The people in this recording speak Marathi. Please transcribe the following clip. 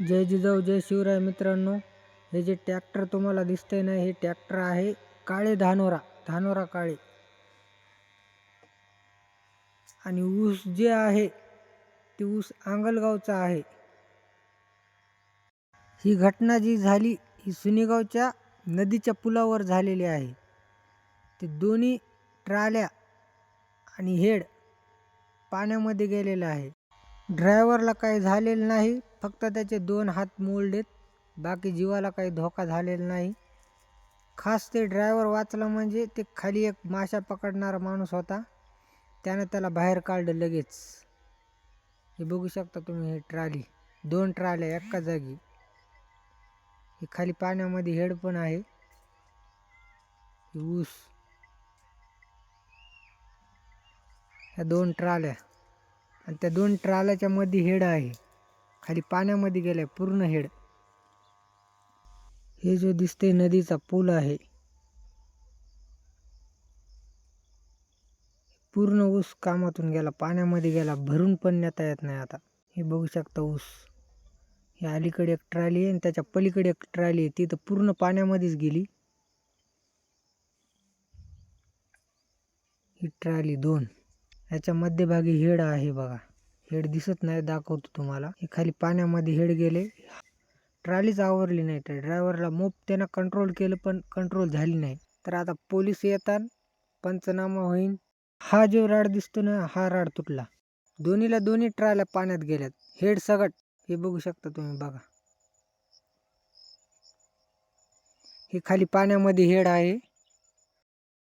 जय जिजाऊ जय शिवराय मित्रांनो. हे जे ट्रॅक्टर तुम्हाला दिसतंय ना हे ट्रॅक्टर आहे काळे धानोरा धानोरा काळे. आणि ऊस जे आहे ते ऊस आंगलगावचा आहे. ही घटना जी झाली ही सुनेगावच्या नदीच्या पुलावर झालेली आहे. ते दोन्ही ट्राल्या आणि हेड पाण्यामध्ये गेलेलं आहे. ड्रायव्हरला काही झालेलं नाही फक्त त्याचे दोन हात मोडलेत बाकी जीवाला काही धोका झालेला नाही. खास ते ड्रायव्हर वाचला म्हणजे ते खाली एक माशा पकडणारा माणूस होता. त्यानं त्याला बाहेर काढलं लगेच. हे बघू शकता तुम्ही हे ट्राली. दोन ट्राल्या एका जागी. हे खाली पाण्यामध्ये हेड पण आहे. ऊस. ह्या दोन ट्राल्या. आणि त्या दोन ट्राल्याच्या मध्ये हेड आहे. खाली पाण्यामध्ये गेलाय पूर्ण हेड. हे जो दिसते नदीचा पूल आहे पूर्ण ऊस कामातून गेला पाण्यामध्ये गेला भरून पण नेता येत नाही आता. हे बघू शकता ऊस. हे अलीकडे एक ट्रॉली आहे आणि त्याच्या पलीकडे एक ट्रॉली आहे. ती तर पूर्ण पाण्यामध्येच गेली. ही ट्रॉली दोन. ह्याच्या मध्यभागी हेड आहे बघा. हेड दिसत नाही दाखवतो तुम्हाला. हे खाली पाण्यामध्ये हेड गेले. ट्रॉलीच आवरली नाही. तर ड्रायव्हरला मोप त्यानं कंट्रोल केलं पण कंट्रोल झाली नाही. तर आता पोलीस येतात पंचनामा होईन. हा जो राड दिसतो ना हा राड तुटला. दोन्हीला दोन्ही ट्राल्या पाण्यात गेल्यात. हेड सगट हे बघू शकता तुम्ही बघा. हे खाली पाण्यामध्ये हेड आहे.